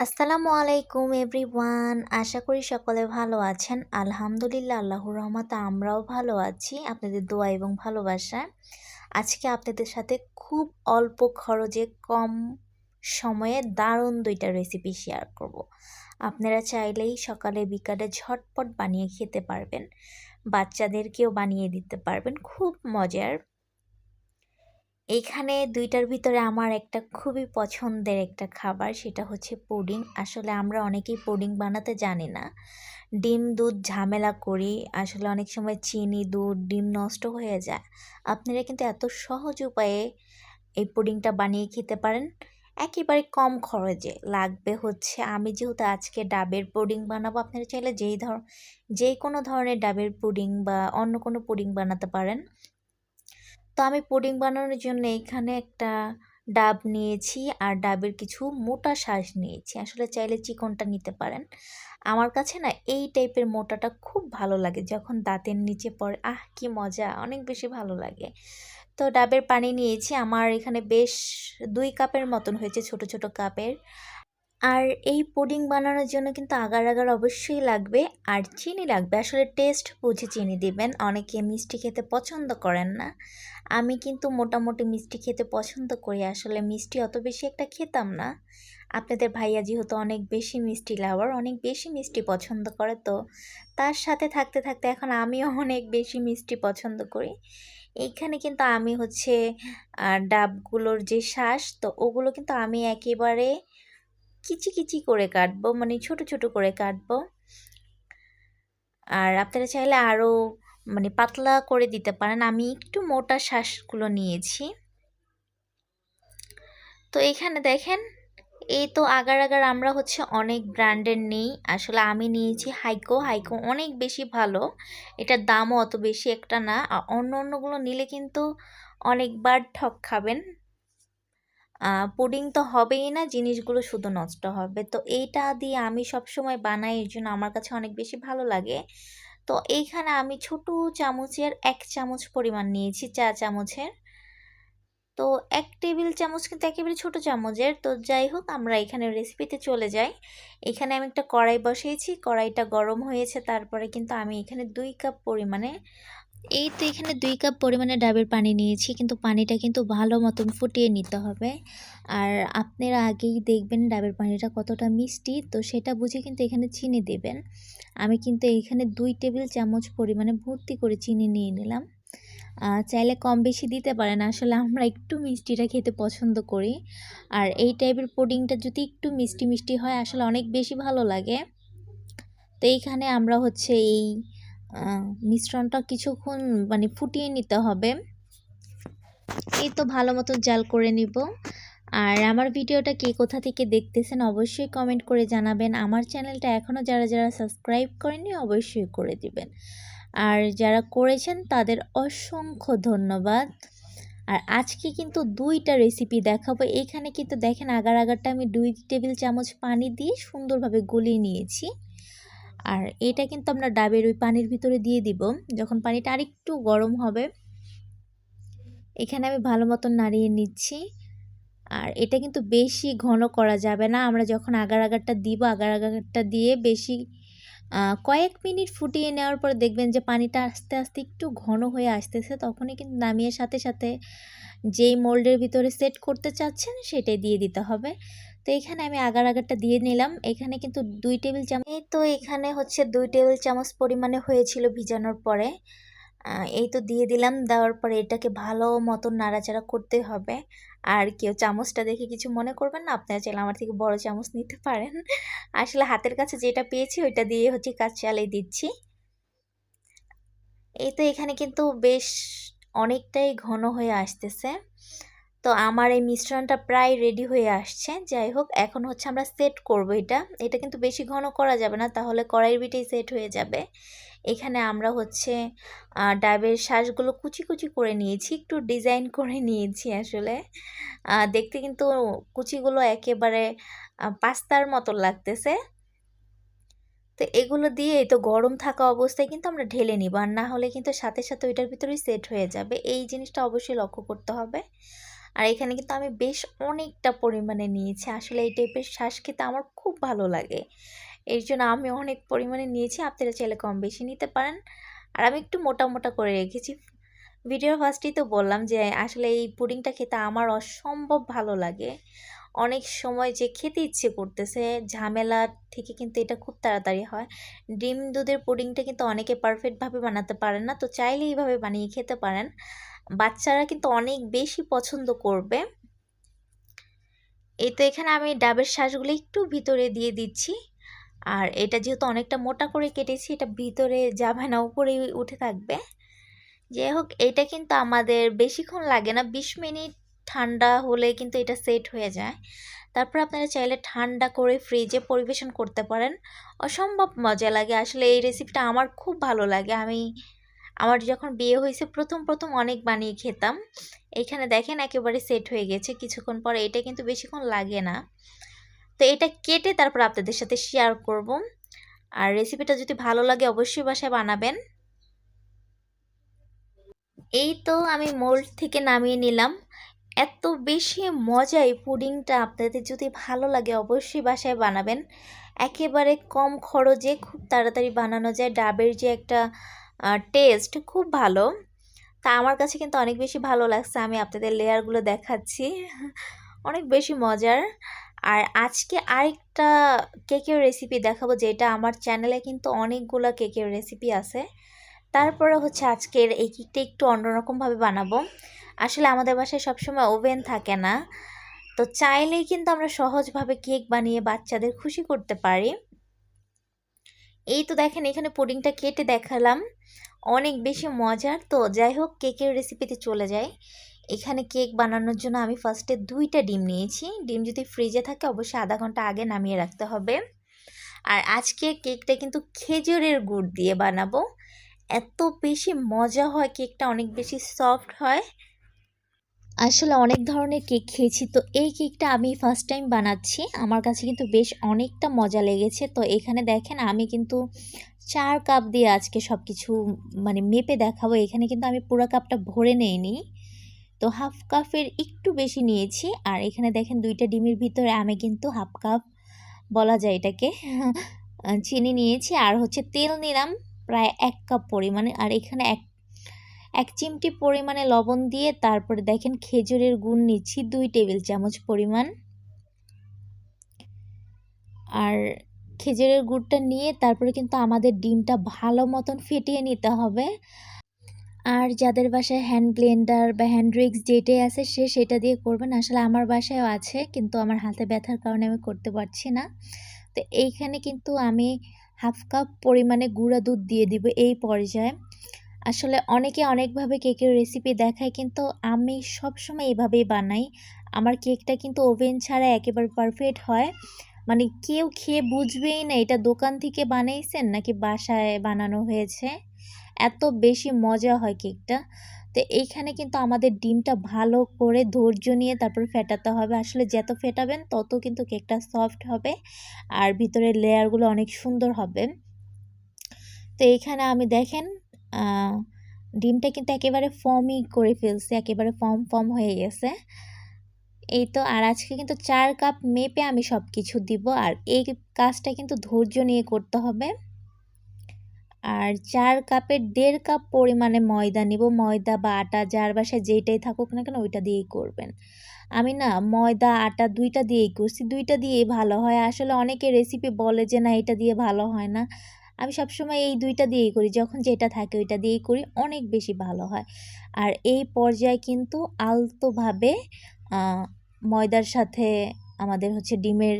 আসসালামু আলাইকুম এভরিওয়ান। আশা করি সকলে ভালো আছেন। আলহামদুলিল্লাহ, আল্লাহর রহমতে আমরাও ভালো আছি, আপনাদের দোয়া এবং ভালোবাসায় আজকে আপনাদের সাথে খুব অল্প খরচে কম সময়ে দারুণ দুইটা রেসিপি শেয়ার করব। আপনারা চাইলেই সকালে, বিকালে ঝটপট বানিয়ে খেতে পারবেন। বাচ্চাদেরকেও বানিয়ে দিতে পারবেন। খুব মজার এইখানে দুইটার ভিতরে আমার একটা খুবই পছন্দের একটা খাবার, সেটা হচ্ছে পুডিং। আসলে আমরা অনেকেই পুডিং বানাতে জানি না। ডিম, দুধ ঝামেলা করি। আসলে অনেক সময় চিনি, দুধ, ডিম নষ্ট হয়ে যায়। আপনারা কিন্তু এত সহজ উপায়ে এই পুডিংটা বানিয়ে খেতে পারেন। একেবারে কম খরচে। লাগবে হচ্ছে, আমি যেহেতু আজকে ডাবের পুডিং বানাবো, আপনারা চাইলে যেই ধর যে কোনো ধরনের ডাবের পুডিং বা অন্য কোনো পুডিং বানাতে পারেন। তো আমি পুডিং বানানোর জন্য এখানে একটা ডাব নিয়েছি আর ডাবের কিছু মোটা শ্বাস নিয়েছি। আসলে চাইলে চিকনটা নিতে পারেন। আমার কাছে না এই টাইপের মোটাটা খুব ভালো লাগে। যখন দাঁতের নিচে পড়ে, আহ, কি মজা, অনেক বেশি ভালো লাগে। তো ডাবের পানি নিয়েছি। আমার এখানে বেশ দুই কাপের মতন হয়েছে, ছোট ছোট কাপের। আর এই পুডিং বানানোর জন্য কিন্তু আগার আগার অবশ্যই লাগবে আর চিনি লাগবে। আসলে টেস্ট বুঝে চিনি দিবেন। অনেকে মিষ্টি খেতে পছন্দ করেন না। আমি কিন্তু মোটামুটি মিষ্টি খেতে পছন্দ করি। আসলে মিষ্টি অত বেশি একটা খেতাম না। আপনাদের ভাইয়া যেহেতু অনেক বেশি মিষ্টি লাভার, অনেক বেশি মিষ্টি পছন্দ করে, তো তার সাথে থাকতে থাকতে এখন আমিও অনেক বেশি মিষ্টি পছন্দ করি। এইখানে কিন্তু আমি হচ্ছে ডাবগুলোর যে শ্বাস, তো ওগুলো কিন্তু আমি একেবারে কিচি কিচি করে কাটবো মানে ছোট ছোট করে কাটবো। আর আপনারা চাইলে আরও মানে পাতলা করে দিতে পারেন। আমি একটু মোটা শ্বাসগুলো নিয়েছি। তো এখানে দেখেন, এই তো আগার আগার আমরা হচ্ছে অনেক ব্র্যান্ডের নেই। আসলে আমি নিয়েছি হাইকো। হাইকো অনেক বেশি ভালো। এটার দামও অত বেশি একটা না। অন্য অন্যগুলো নিলে কিন্তু অনেকবার ঠক খাবেন। পুডিং তো হবেই না, জিনিসগুলো শুধু নষ্ট হবে। তো এইটা দিয়ে আমি সবসময় বানাই, এর জন্য আমার কাছে অনেক বেশি ভালো লাগে। তো এইখানে আমি ছোট চামচের এক চামচ পরিমাণ নিয়েছি চা চামচের। তো এক টেবিল চামচ কিন্তু একেবারে ছোট চামচের। তো যাই হোক, আমরা এখানে রেসিপিতে চলে যাই। এখানে আমি একটা কড়াই বসিয়েছি, কড়াইটা গরম হয়েছে, তারপরে কিন্তু আমি এখানে দুই কাপ পরিমাণে এই তো এখানে দুই কাপ পরিমাণে ডাবের পানি নিয়েছি, কিন্তু পানিটা কিন্তু ভালো মতন ফুটিয়ে নিতে হবে। আর আপনারা আগেই দেখবেন ডাবের পানিটা কতটা মিষ্টি, তো সেটা বুঝে কিন্তু এখানে চিনি দেবেন। আমি কিন্তু এখানে দুই টেবিল চামচ পরিমাণে ভর্তি করে চিনি নিয়ে নিলাম। চাইলে কম বেশি দিতে পারেন, আসলে আমরা একটু মিষ্টিটা খেতে পছন্দ করি। আর এই টাইপের পুডিংটা যদি একটু মিষ্টি মিষ্টি হয়, আসলে অনেক বেশি ভালো লাগে। তো এইখানে আমরা হচ্ছে এই মিশ্রণটা কিছুক্ষণ মানে ফুটিয়ে নিতে হবে। এই তো ভালো মতো জাল করে নিব। আর আমার ভিডিওটা কে কোথা থেকে দেখতেছেন অবশ্যই কমেন্ট করে জানাবেন। আমার চ্যানেলটা এখনও যারা যারা সাবস্ক্রাইব করেনি অবশ্যই করে দিবেন। আর যারা করেছেন তাদের অসংখ্য ধন্যবাদ। আর আজকে কিন্তু দুইটা রেসিপি দেখাবো। এখানে কিন্তু দেখেন আগার আগারটা আমি দুই টেবিল চামচ পানি দিয়ে সুন্দরভাবে গলিয়ে নিয়েছি। আর এটা কিন্তু আমরা ডাবের ওই পানির ভিতরে দিয়ে দিব। যখন পানিটা আরেকটু গরম হবে, এখানে আমি ভালো মতন নাড়িয়ে নিচ্ছি। আর এটা কিন্তু বেশি ঘন করা যাবে না। আমরা যখন আগার আগারটা দিব, আগার আগারটা দিয়ে বেশি কয়েক মিনিট ফুটিয়ে নেওয়ার পর দেখবেন যে পানিটা আস্তে আস্তে একটু ঘন হয়ে আসতেছে। তখনই কিন্তু নামিয়ে সাথে সাথে যেই মোল্ডের ভিতরে সেট করতে চাচ্ছেন, সেটাই দিয়ে দিতে হবে। তো এখানে আমি আগার আগারটা দিয়ে নিলাম। এখানে কিন্তু দুই টেবিল চামচ এই তো এখানে হচ্ছে দুই টেবিল চামচ পরিমাণে হয়েছিল ভিজানোর পরে। এই তো দিয়ে দিলাম। দেওয়ার পরে এটাকে ভালো মতন নাড়াচাড়া করতে হবে। আর কেউ চামচটা দেখে কিছু মনে করবেন না, আপনারা চাইলে আমার থেকে বড় চামচ নিতে পারেন। আসলে হাতের কাছে যেটা পেয়েছি ওইটা দিয়ে হচ্ছে কাজ চালিয়ে দিচ্ছি। এই তো এখানে কিন্তু বেশ অনেকটাই ঘন হয়ে আসতেছে। তো আমার এই মিশ্রণটা প্রায় রেডি হয়ে আসছে। যাই হোক, এখন হচ্ছে আমরা সেট করব এটা। এটা কিন্তু বেশি ঘন করা যাবে না, তাহলে কড়াইয়ের বিটেই সেট হয়ে যাবে। এখানে আমরা হচ্ছে ডাবের শ্বাসগুলো কুচি কুচি করে নিয়েছি, একটু ডিজাইন করে নিয়েছি আসলে। দেখতে কিন্তু কুচিগুলো একেবারে পাস্তার মতো লাগতেছে। তো এগুলো দিয়ে তো গরম থাকা অবস্থায় কিন্তু আমরা ঢেলে নিব। আর না হলে কিন্তু সাথে সাথে ওইটার ভিতরেই সেট হয়ে যাবে। এই জিনিসটা অবশ্যই লক্ষ্য করতে হবে। আর এখানে কিন্তু আমি বেশ অনেকটা পরিমাণে নিয়েছি। আসলে এই টাইপের শ্বাস খেতে আমার খুব ভালো লাগে। এর জন্য আমি অনেক পরিমাণে নিয়েছি। আপনারা চাইলে কম বেশি নিতে পারেন। আর আমি একটু মোটা মোটা করে রেখেছি। ভিডিওর ফার্স্টেই তো বললাম যে, আসলে এই পুডিংটা খেতে আমার অসম্ভব ভালো লাগে। অনেক সময় যে খেতে ইচ্ছে করতেছে, ঝামেলা থেকে কিন্তু এটা খুব তাড়াতাড়ি হয়। ডিম দুধের পুডিংটা কিন্তু অনেকে পারফেক্টভাবে বানাতে পারেন না। তো চাইলে এইভাবে বানিয়ে খেতে পারেন। বাচ্চারা কিন্তু অনেক বেশি পছন্দ করবে। এই তো এখানে আমি ডাবের শ্বাসগুলো একটু ভিতরে দিয়ে দিচ্ছি। আর এটা যেহেতু অনেকটা মোটা করে কেটেছি, এটা ভিতরে যাবে না, উপরেই উঠে থাকবে। যাই হোক, এটা কিন্তু আমাদের বেশিক্ষণ লাগে না, বিশ মিনিট ঠান্ডা হলে কিন্তু এটা সেট হয়ে যায়। তারপর আপনারা চাইলে ঠান্ডা করে ফ্রিজে পরিবেশন করতে পারেন। অসম্ভব মজা লাগে। আসলে এই রেসিপিটা আমার খুব ভালো লাগে। আমি আমার যখন বিয়ে হয়েছে, প্রথম প্রথম অনেক বানিয়ে খেতাম। এখানে দেখেন একেবারে সেট হয়ে গেছে। কিছুক্ষণ পরে এটা কিন্তু বেশিক্ষণ লাগে না। তো এটা কেটে তারপর আপনাদের সাথে শেয়ার করব। আর রেসিপিটা যদি ভালো লাগে, অবশ্যই বাসায় বানাবেন। এই তো আমি মোল্ড থেকে নামিয়ে নিলাম। এত বেশি মজা এই পুডিংটা আপনাদের যদি ভালো লাগে, অবশ্যই বাসায় বানাবেন। একেবারে কম খরচে খুব তাড়াতাড়ি বানানো যায়। ডাবের যে একটা টেস্ট খুব ভালো। তা আমার কাছে কিন্তু অনেক বেশি ভালো লাগছে। আমি আপনাদের লেয়ারগুলো দেখাচ্ছি। অনেক বেশি মজার। আর আজকে আরেকটা কেকের রেসিপি দেখাবো, যেটা আমার চ্যানেলে কিন্তু অনেকগুলো কেকের রেসিপি আছে। তারপরে হচ্ছে আজকের এই কেকটা একটু অন্যরকমভাবে বানাবো। আসলে আমাদের বাসায় সবসময় ওভেন থাকে না। তো চাইলেই কিন্তু আমরা সহজভাবে কেক বানিয়ে বাচ্চাদের খুশি করতে পারি। এই তো দেখেন, এখানে পুডিংটা কেটে দেখালাম। অনেক বেশি মজার। তো যাই হোক কেকের রেসিপিতে চলে যায় এখানে কেক বানানোর জন্য আমি ফার্স্টে দুইটা ডিম নিয়েছি। ডিম যদি ফ্রিজে থাকে, অবশ্যই আধা ঘণ্টা আগে নামিয়ে রাখতে হবে। আর আজকে কেকটা কিন্তু খেজুরের গুড় দিয়ে বানাবো। এত বেশি মজা হয়, কেকটা অনেক বেশি সফট হয়। আসলে অনেক ধরনের কেক খেয়েছি। তো এই কেকটা আমি ফার্স্ট টাইম বানাচ্ছি। আমার কাছে কিন্তু বেশ অনেকটা মজা লেগেছে। তো এখানে দেখেন, আমি কিন্তু চার কাপ দিয়ে আজকে সব কিছু মানে মেপে দেখাবো। এখানে কিন্তু আমি পুরো কাপটা ভরে নেইনি। তো হাফ কাপের একটু বেশি নিয়েছি। আর এখানে দেখেন দুইটা ডিমের ভিতরে আমি কিন্তু হাফ কাপ বলা যায় এটাকে চিনি নিয়েছি। আর হচ্ছে তেল নিলাম প্রায় এক কাপ পরিমাণে। আর এখানে এক এক চিমটি পরিমাণে লবণ দিয়ে তারপরে দেখেন খেজুরের গুড় নিচ্ছি দুই টেবিল চামচ পরিমাণ। আর খেজুরের গুড়টা নিয়ে তারপরে কিন্তু আমাদের ডিমটা ভালো মতন ফেটিয়ে নিতে হবে। আর যাদের বাসায় হ্যান্ড ব্লেন্ডার বা হ্যান্ড রিক্স যেটাই আছে সে সেটা দিয়ে করবেন। আসলে আমার বাসায়ও আছে, কিন্তু আমার হাতে ব্যথার কারণে আমি করতে পারছি না। তো এইখানে কিন্তু আমি হাফ কাপ পরিমাণে গুঁড়া দুধ দিয়ে দিব এই পর্যায়ে। আসলে অনেকে অনেকভাবে কেকের রেসিপি দেখায়, কিন্তু আমি সবসময় এভাবেই বানাই। আমার কেকটা কিন্তু ওভেন ছাড়া একেবারে পারফেক্ট হয়। মানে কেউ খেয়ে বুঝবেই না এটা দোকান থেকে বানিয়েছেন নাকি বাসায় বানানো হয়েছে? এত বেশি মজা হয় কেকটা। তো এইখানে কিন্তু আমাদের ডিমটা ভালো করে ধৈর্য নিয়ে তারপর ফেটাতে হবে। আসলে যত ফেটাবেন তত কিন্তু কেকটা সফট হবে আর ভিতরের লেয়ারগুলো অনেক সুন্দর হবে। তো এইখানে আমি দেখেন ডিমটা কিন্তু একেবারে ফর্মই করে ফেলছে, একেবারে ফর্ম ফর্ম হয়ে গেছে। এই তো, আর আজকে কিন্তু চার কাপ মেপে আমি সব কিছু দিব, আর এই কাজটা কিন্তু ধৈর্য নিয়ে করতে হবে। আর চার কাপের দেড় কাপ পরিমাণে ময়দা নিব, ময়দা বা আটা যার বাসায় যেটাই থাকুক না কেন ওইটা দিয়েই করবেন। আমি না ময়দা, আটা দুইটা দিয়েই করছি, দুইটা দিয়েই ভালো হয়। আসলে অনেকে রেসিপি বলে যে না, এটা দিয়ে ভালো হয় না। আমি সবসময় এই দুইটা দিয়েই করি, যখন যেটা থাকে ওইটা দিয়েই করি, অনেক বেশি ভালো হয়। আর এই পর্যায়ে কিন্তু আলতোভাবে ময়দার সাথে আমাদের হচ্ছে ডিমের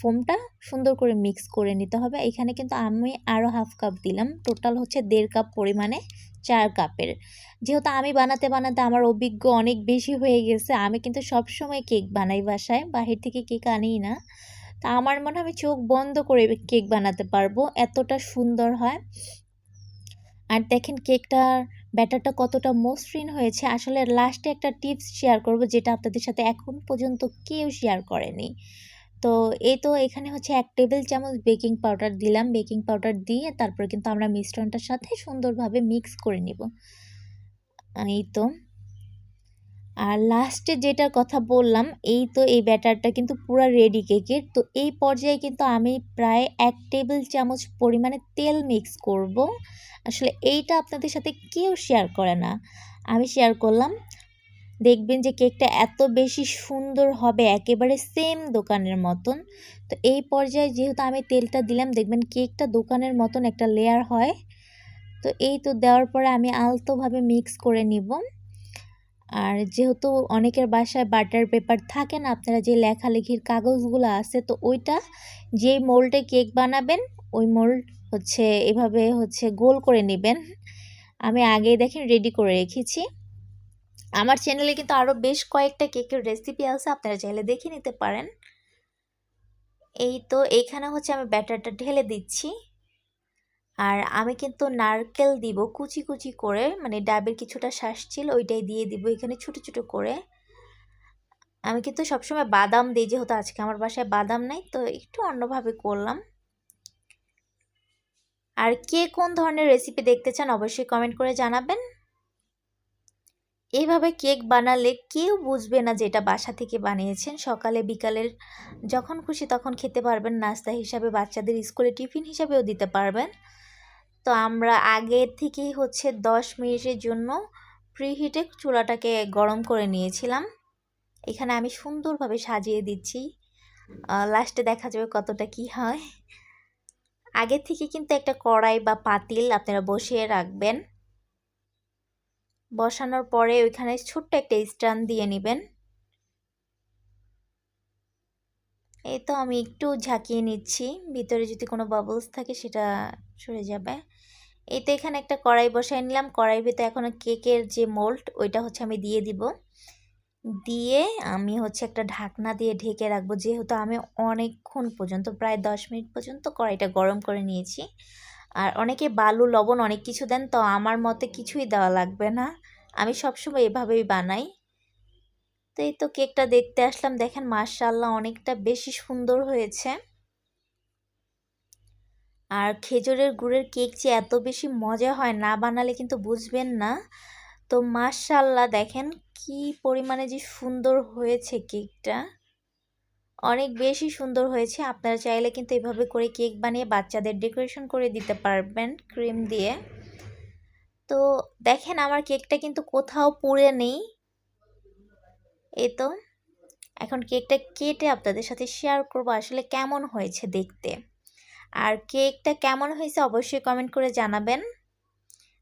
ফোমটা সুন্দর করে মিক্স করে নিতে হবে। এখানে কিন্তু আমি আরও হাফ কাপ দিলাম। টোটাল হচ্ছে দেড় কাপ পরিমাণে চার কাপের যেহেতু আমি বানাতে বানাতে আমার অভিজ্ঞ অনেক বেশি হয়ে গেছে, আমি কিন্তু সবসময় কেক বানাই বাসায়। বাহির থেকে কেক আনি না। তা আমার মনে হয় আমি চোখ বন্ধ করে কেক বানাতে পারব। এতটা সুন্দর হয়। আর দেখেন কেকটার ব্যাটারটা কতটা মসৃণ হয়েছে, আসলে লাস্টে একটা টিপস শেয়ার করব যেটা আপনাদের সাথে এখন পর্যন্ত কেউ শেয়ার করেনি। তো এই তো এখানে হচ্ছে এক টেবিল চামচ বেকিং পাউডার দিলাম। বেকিং পাউডার দিয়ে তারপরে কিন্তু আমরা মিশ্রণটার সাথে সুন্দরভাবে মিক্স করে নেব। এই তো। আর লাস্টে যেটার কথা বললাম, এই তো এই ব্যাটারটা কিন্তু পুরো রেডি কেকের তো এই পর্যায়ে কিন্তু আমি প্রায় এক টেবিল চামচ পরিমাণে তেল মিক্স করব। আসলে এইটা আপনাদের সাথে কেউ শেয়ার করে না। আমি শেয়ার করলাম, দেখবেন যে কেকটা এত বেশি সুন্দর হবে, একেবারে সেম দোকানের মতন। তো এই পর্যায়ে যেহেতু আমি তেলটা দিলাম, দেখবেন কেকটা দোকানের মতন একটা লেয়ার হয়। তো এই তো দেওয়ার পরে আমি আলতোভাবে মিক্স করে নিব। আর যেহেতু অনেকের বাসায় বাটার পেপার থাকে না, আপনারা যে লেখালেখির কাগজগুলো আছে, তো ওইটা যেই মোল্ডে কেক বানাবেন, ওই মোল্ড হচ্ছে এভাবে হচ্ছে গোল করে নেবেন। আমি আগেই দেখেন রেডি করে রেখেছি। আমার চ্যানেলে কিন্তু আরও বেশ কয়েকটা কেকের রেসিপি আছে, আপনারা চাইলে দেখে নিতে পারেন। এই তো এইখানে হচ্ছে আমি ব্যাটারটা ঢেলে দিচ্ছি। আর আমি কিন্তু নারকেল দিব কুচি কুচি করে মানে ডাবের কিছুটা শ্বাস ছিল ওইটাই দিয়ে দিব এখানে ছোটো ছোটো করে। আমি কিন্তু সবসময় বাদাম দিই, যেহেতু আজকে আমার বাসায় বাদাম নাই, তো একটু অন্যভাবে করলাম। আর কে কোন ধরনের রেসিপি দেখতে চান অবশ্যই কমেন্ট করে জানাবেন। এইভাবে কেক বানালে কেউ বুঝবে না যে এটা বাসা থেকে বানিয়েছেন। সকালে, বিকালের যখন খুশি তখন খেতে পারবেন, নাস্তা হিসাবে বাচ্চাদের স্কুলে টিফিন হিসাবেও দিতে পারবেন। তো আমরা আগের থেকেই হচ্ছে দশ মিনিটের জন্য প্রিহিটে চুলাটাকে গরম করে নিয়েছিলাম। এখানে আমি সুন্দরভাবে সাজিয়ে দিচ্ছি। লাস্টে দেখা যাবে কতটা কি হয়। আগের থেকে কিন্তু একটা কড়াই বা পাতিল আপনারা বসিয়ে রাখবেন। বসানোর পরে ওইখানে ছোট্ট একটা স্ট্যান্ড দিয়ে নেবেন। এই তো আমি একটু ঝাঁকিয়ে নিচ্ছি। ভিতরে যদি কোনো বাবলস থাকে সেটা সরে যাবে। এই তো এখানে একটা কড়াই বসাই নিলাম। কড়াই ভিতরে এখন কেকের যে মোল্ড ওইটা হচ্ছে আমি দিয়ে দিব। দিয়ে আমি হচ্ছে একটা ঢাকনা দিয়ে ঢেকে রাখব। যেহেতু আমি অনেকক্ষণ পর্যন্ত, প্রায় দশ মিনিট পর্যন্ত কড়াইটা গরম করে নিয়েছি। আর অনেকে বালু, লবণ অনেক কিছু দেন, তো আমার মতে কিছুই দেওয়া লাগবে না। আমি সবসময় এভাবেই বানাই। তো এই তো কেকটা দেখতে আসলাম। দেখেন মার্শাল্লাহ অনেকটা বেশি সুন্দর হয়েছে। আর খেজুরের গুড়ের কেক যে এত বেশি মজা হয় না বানালে কিন্তু বুঝবেন না। তো মার্শাল্লাহ দেখেন কি পরিমাণে যে সুন্দর হয়েছে কেকটা। অনেক বেশি সুন্দর হয়েছে। আপনারা চাইলে কিন্তু এভাবে করে কেক বানিয়ে বাচ্চাদের ডেকোরেশন করে দিতে পারবেন ক্রিম দিয়ে। তো দেখেন আমার কেকটা কিন্তু কোথাও পুড়ে নেই। এই তো। এখন কেকটা কেটে আপনাদের সাথে শেয়ার করব আসলে কেমন হয়েছে দেখতে। আর কেকটা কেমন হয়েছে অবশ্যই কমেন্ট করে জানাবেন।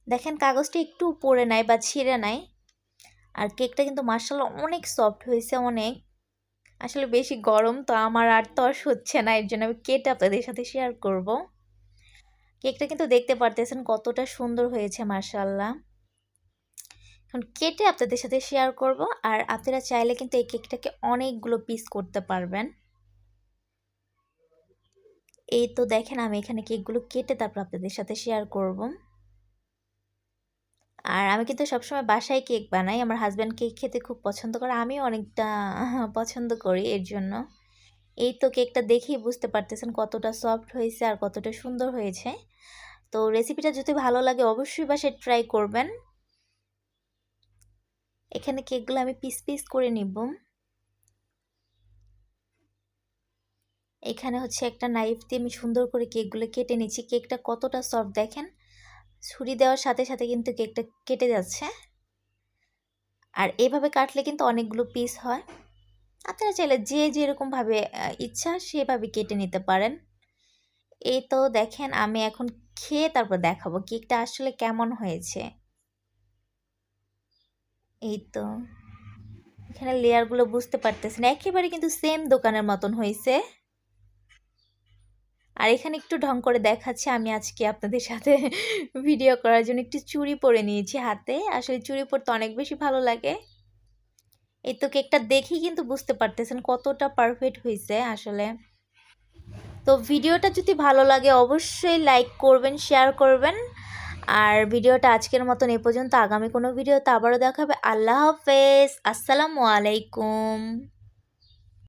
দেখেন, কাগজটা একটু পড়ে নাই বা ছিঁড়ে নাই। আর কেকটা কিন্তু মার্শাল অনেক সফট হয়েছে অনেক। আসলে বেশি গরম তো আমার আর তস হচ্ছে না, এর জন্য আমি কেটে আপনাদের সাথে শেয়ার করব। কেকটা কিন্তু দেখতে পারতেছেন কতটা সুন্দর হয়েছে মার্শাল্লাহ এখন কেটে আপনাদের সাথে শেয়ার করব। আর আপনারা চাইলে কিন্তু এই কেকটাকে অনেকগুলো পিস করতে পারবেন। এই তো দেখেন আমি এখানে কেকগুলো কেটে তারপর আপনাদের সাথে শেয়ার করব। আর আমি কিন্তু সবসময় বাসায় কেক বানাই, আমার হাজব্যান্ড কেক খেতে খুব পছন্দ করে, আমিও অনেকটা পছন্দ করি এর জন্য। এই তো কেকটা দেখেই বুঝতে পারতেছেন কতটা সফট হয়েছে আর কতটা সুন্দর হয়েছে। তো রেসিপিটা যদি ভালো লাগে অবশ্যই বাসায় ট্রাই করবেন। এখানে কেকগুলো আমি পিস পিস করে নিব। এখানে হচ্ছে একটা নাইফ দিয়ে আমি সুন্দর করে কেকগুলো কেটে নিচ্ছি। কেকটা কতটা সফট দেখেন? ছুরি দেওয়ার সাথে সাথে কিন্তু কেকটা কেটে যাচ্ছে। আর এভাবে কাটলে কিন্তু অনেকগুলো পিস হয়। আপনারা চাইলে যে যেরকমভাবে ইচ্ছা সেভাবে কেটে নিতে পারেন। এই তো দেখেন আমি এখন খেয়ে তারপর দেখাবো কেকটা আসলে কেমন হয়েছে। এই তো। এখানে লেয়ারগুলো বুঝতে পারতেছেন, একেবারে কিন্তু সেম দোকানের মতন হয়েছে আর এখানে একটু ঢং করে দেখাচ্ছি, আমি আজকে আপনাদের সাথে ভিডিও করার জন্য একটু চুড়ি পরে নিয়েছি হাতে। আসলে চুড়ি পরতে অনেক বেশি ভালো লাগে। এই তো কেকটা দেখেই কিন্তু বুঝতে পারতেছেন কতটা পারফেক্ট হয়েছে আসলে। তো ভিডিওটা যদি ভালো লাগে অবশ্যই লাইক করবেন শেয়ার করবেন। আর ভিডিওটা আজকের মতন এ পর্যন্ত। আগামী কোনো ভিডিওতে আবারও দেখাবে। আল্লাহ হাফেজ। আসসালামু আলাইকুম।